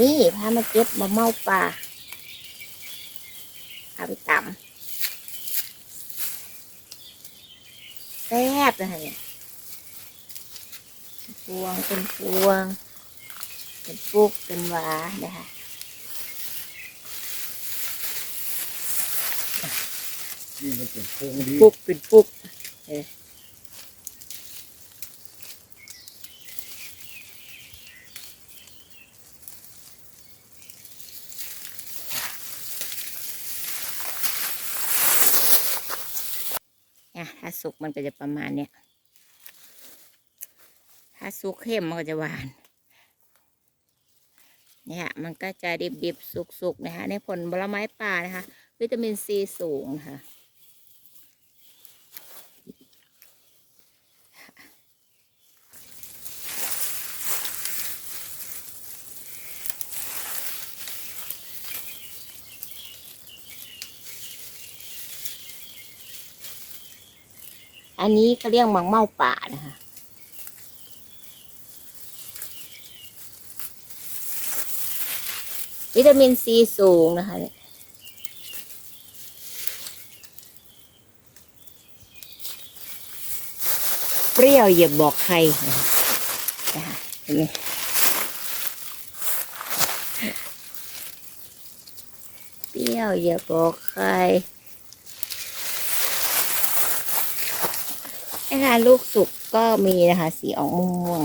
นี่พามาเก็บมะเมาป่าเอาไปตำแซ่บเลยค่ะเนี่ยพวงเป็นพวง เป็นปุกเป็นหวานะคะนี่มันเป็นโพรงดี ปุกเป็นปุกเออ นะถ้าสุกมันก็จะประมาณเนี้ยถ้าสุกเข้มมันก็จะหวาน เนี่ยมันก็จะดิบๆสุกๆนะคะในผลผลไม้ป่านะคะ วิตามินซีสูงค่ะ อันนี้เขาเรียกมังเม่าป่านะคะ วิตามินซีสูงนะคะเนี่ยเปรี้ยวอย่าบอกใครนะคะเห็นไหมเปรี้ยวอย่าบอกใคร นะคะลูกสุกก็มีนะคะ สีออกม่วง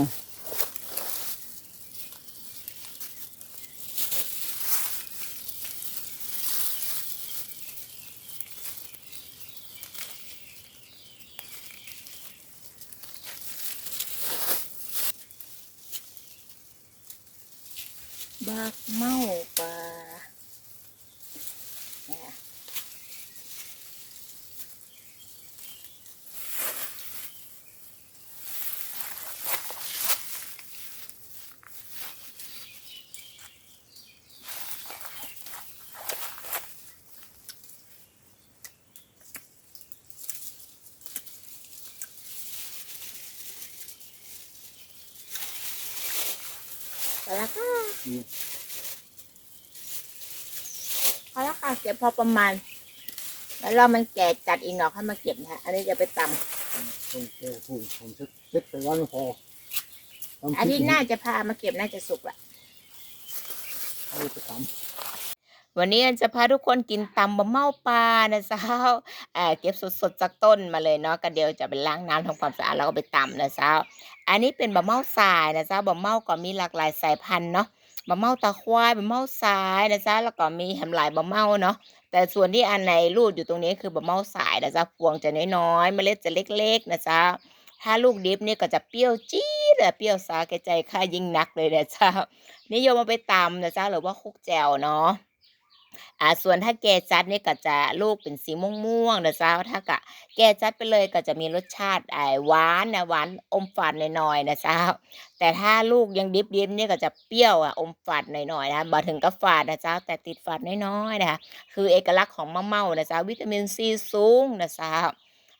บักเมาปลา แล้วก็พอแล้วค่ะเก็บพอประมาณ แล้วเรามันแก่จัดอีกหน่อยค่อยมาเก็บนะฮะอันนี้จะไปตตรงแก่ผูกผมจะเช็ดไปวันพอำอันนี้น่าจะพามาเก็บน่าจะสุกละเอาไปต วันนี้อันจะพาทุกคนกินตำบะเมาปลานะเจ้าเเก็บสดๆจากต้นมาเลยเนาะก็เดี๋ยวจะไปล้างน้ำทำความสะอาดแล้วก็ไปตำนะเจ้าอันนี้เป็นบะเมาสายนะเจ้าบะเมาก็มีหลากหลายสายพันธุ์เนาะบะเมาตาควายบะเมาสายนะจ้าแล้วก็มีแหมหลายบะเมาเนาะแต่ส่วนที่อันในรูดอยู่ตรงนี้คือบะเมาสายนะจ้าพวงจะน้อยๆเมล็ดจะเล็กๆนะจ้าถ้าลูกดิบนี่ก็จะเปรี้ยวจี๊ดเปรี้ยวสาแก่ใจข้ายิ่งนักเลยนะจ้านิยมเอาไปตำนะจ้าหรือว่าคุกแจวเนาะ อ่าส่วนถ้าแกจัดนี่ก็จะลูกเป็นสีม่วงๆนะเจ้าถ้ากะแกจัดไปเลยก็จะมีรสชาติไอ้หวานนะหวานอมฝาดหน่อยๆนะเจ้าแต่ถ้าลูกยังดิบๆนี่ก็จะเปรี้ยวอะอมฝาดหน่อยๆนะมาถึงกับฝาดนะเจ้าแต่ติดฝาดน้อยๆนะคะคือเอกลักษณ์ของมะเม่านะเจ้าวิตามินซีสูงนะเจ้า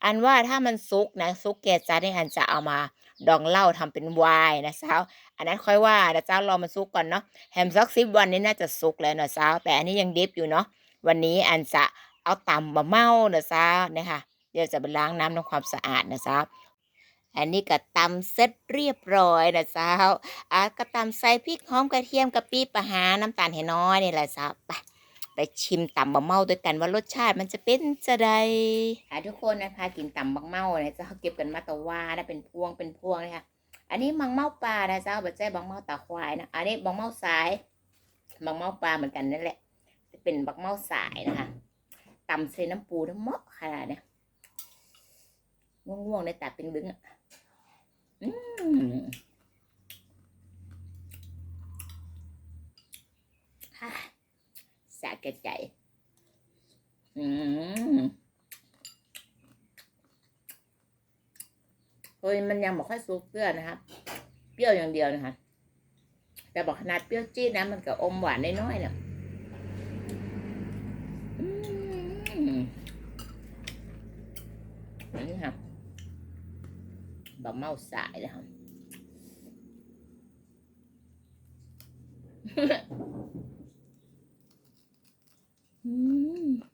อันว่าถ้ามันซุกนะซุกแกจัดนี่อันจะเอามา ดองเหล้าทำเป็นไวน์นะเจ้าอันนั้นค่อยว่านะเจ้ารอมันซุกก่อนเนาะแฮมสักสิบวันนี้น่าจะสุกแล้วนะสาวแต่อันนี้ยังดิบอยู่เนาะวันนี้อันจะเอาตำมะเมาเนะสาวนะคะเดี๋ยวจะไปล้างน้ำทำความสะอาดนะสาวอันนี้ก็ตำเสร็จเรียบร้อยนะสาวอะก็ตำใส่พริกหอมกระเทียมกะปิปะหาน้ำตาลให้น้อยนี่แหละสาวไป ไปชิมตำมะเมาด้วยกันว่ารสชาติมันจะเป็นจะไดอะทุกคนนะพากินตำมะเมาเนี่ยจะเขาเก็บกันมาตะว่านะเป็นพวงเป็นพวงนะคะอันนี้บังเมาปลานะเจ้าบัจเจ้บังเมาตาควายนะอันนี้บังเมาสายบังเมาปลาเหมือนกันนั่นแหละเป็นบังเมาสายนะคะตำเซน้ำปูน้ำมะขนาดเนี้ยง่วงๆในตาเป็นดึงอะอืมฮ่า สะแก่ใจ อืมเฮ้ยมันยังบอกค่อยซุกเกลือนะครับ เปรี้ยวอย่างเดียวนะคะ แต่บอกขนาดเปรี้ยวจี๊ดนะ มันก็อมหวานน้อยๆเนี่ยอืมนี่ค่ะบะเมาสายนะครับ 嗯。